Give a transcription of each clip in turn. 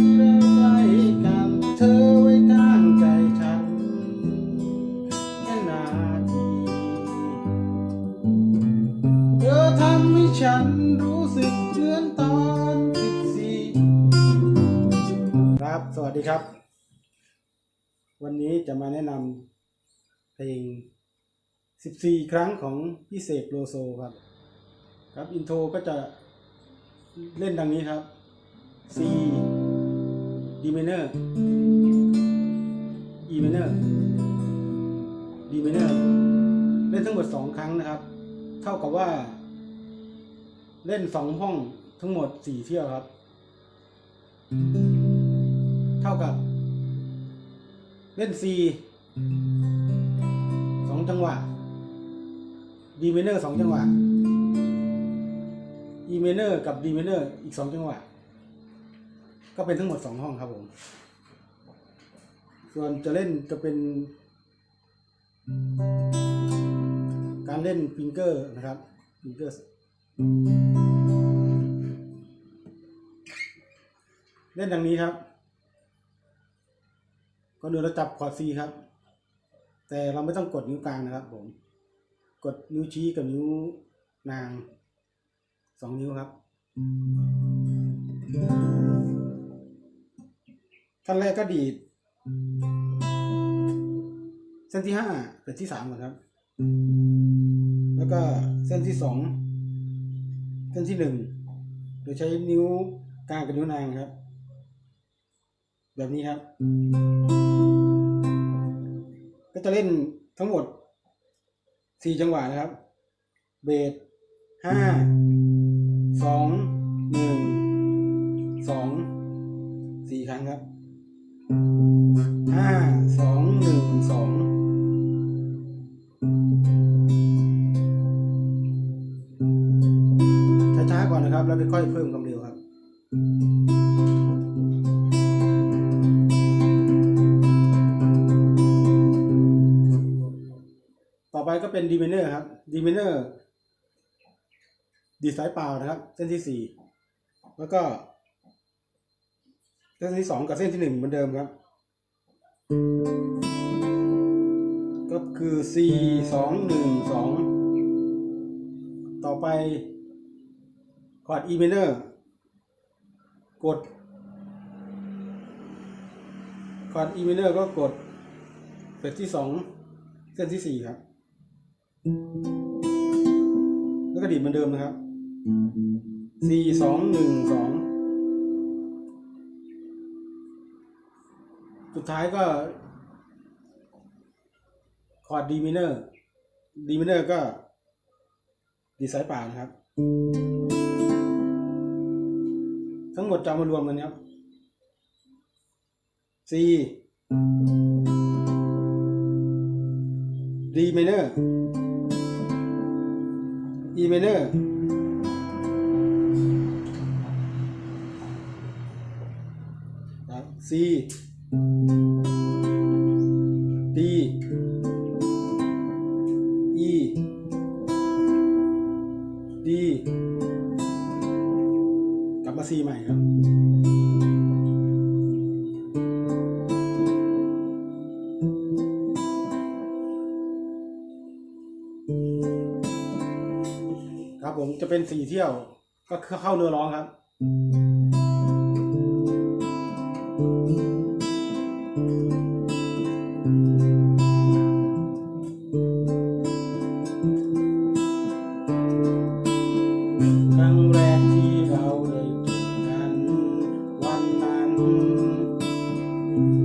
ที่เราใกล้กันเธอไว้ข้างใจฉันแค่นาทีเธอทำให้ฉันรู้สึกเหมือนตอนสิบสี่ครับ สวัสดีครับ วันนี้จะมาแนะนำเพลง 14 ครั้งของพี่เสกโลโซครับ ครับ อินโทรก็จะเล่นดังนี้ครับ C D minor E minor D minor เล่นทั้งหมดสองครั้งนะครับ เท่ากับว่า เล่นสองห้องทั้งหมดสี่เที่ยวครับ เท่ากับ เล่น C สองจังหวะ D minor สองจังหวะ E minor กับ D minor อีกสองจังหวะ ก็เป็นทั้งหมดสองห้องครับผม ส่วนจะเล่นจะเป็น การเล่นฟิงเกอร์นะครับฟิงเกอร์เล่นดังนี้ครับ ก็เดือเราจับคอร์ด C ครับ แต่เราไม่ต้องกดนิ้วกลางนะครับผม กดนิ้วชี้กับนิ้วนางสองนิ้วครับ ขั้นแรกก็ดีด เส้นที่ห้าเป็นที่สามก่อนครับ แล้วก็เส้นที่สองเส้นที่หนึ่งโดยใช้นิ้วกลางกับนิ้วนางครับ แบบนี้ครับ ก็จะเล่นทั้งหมดสี่จังหวะนะครับ เบสห้าสองหนึ่งสองสี่ครั้งครับ ห้าสองหนึ่งสองช้าๆก่อนนะครับ แล้วค่อยๆเพิ่มความเร็วครับต่อไปก็เป็นดีเมเนอร์ครับดีเมเนอร์ดีดสายเปล่านะครับ เส้นที่สี่แล้วก็ ส้นที่สองกับเส้นที่หนึ่งเหมือนเดิมครับ ก็คือ C สองหนึ่งสองต่อไปคอร์ด E minor กดคอร์ด E minor ก็กดเฟสที่สองเส้นที่สี่ครับ แล้วก็ดีดเหมือนเดิมนะครับ C สองหนึ่งสอง สุดท้ายก็คอร์ด D minor D minor ก็ดีสายเปล่านะครับ ทั้งหมดจะมารวมกันครับ C D minor E minor ครับ C D E D กลับมา C ใหม่ครับ ครับผมจะเป็นสี่เที่ยวก็เข้าเนื้อร้องครับ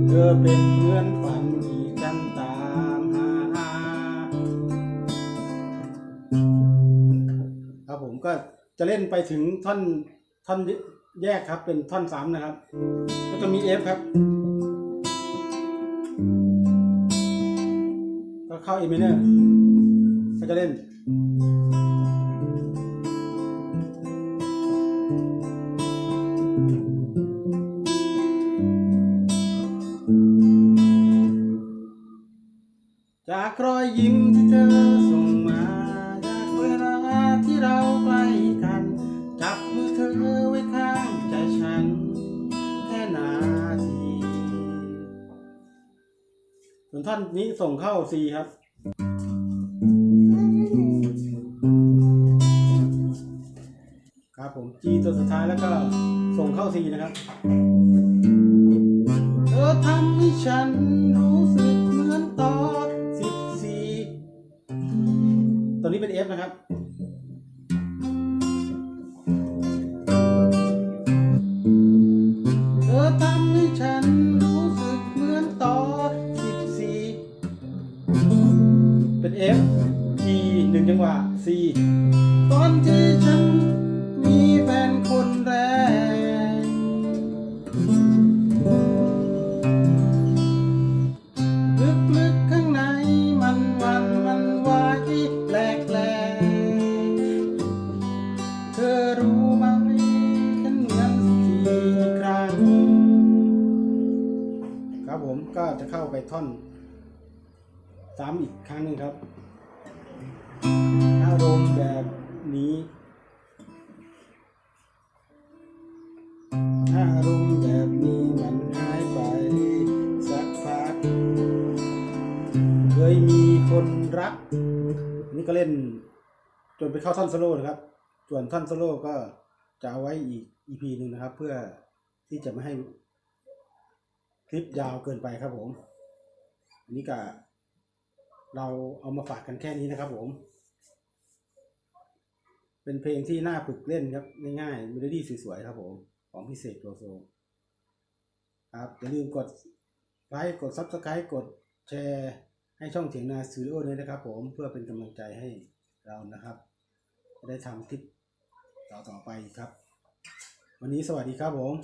เธอเป็นเหมือนฝันที่ฉันตามหา ครับผมก็จะเล่นไปถึงท่อนท่อนแยกครับเป็นท่อนสามนะครับ ก็จะมี F ครับก็เข้า A minor ก็จะเล่น จากรอยยิ้มที่เธอส่งมา จากเวลาที่เราใกล้กัน จับมือเธอไว้ข้างใจฉัน แค่นาทีส่วนท่อนนี้ส่งเข้า C ครับครับผม G ตัวสุดท้ายแล้วก็ส่งเข้า C นะครับ เธอทำให้ฉัน นะครับ ก็จะเข้าไปท่อนซ้ำอีกครั้งหนึ่งครับ อารมณ์แบบนี้ อารมณ์แบบนี้มันหายไปสักพัก เคยมีคนรักนนี่ก็เล่น จนไปเข้าท่อนโซโล่นะครับ ส่วนท่อนโซโล่ก็จะเอาไว้อีก EP หนึ่งนะครับ เพื่อที่จะไม่ให้ คลิปยาวเกินไปครับผม อันนี้ก็เราเอามาฝากกันแค่นี้นะครับผม เป็นเพลงที่น่าฝึกเล่นครับง่ายๆเมโลดี้สวยๆครับผม ของพิเศษโลโซครับอย่าลืมกดไลค์กด Subscribe กดแชร์ให้ช่องเถียงนาสตูดิโอด้วยนะครับผมเพื่อเป็นกำลังใจให้เรานะครับ จะได้ทำคลิปต่อๆไปครับ วันนี้สวัสดีครับผม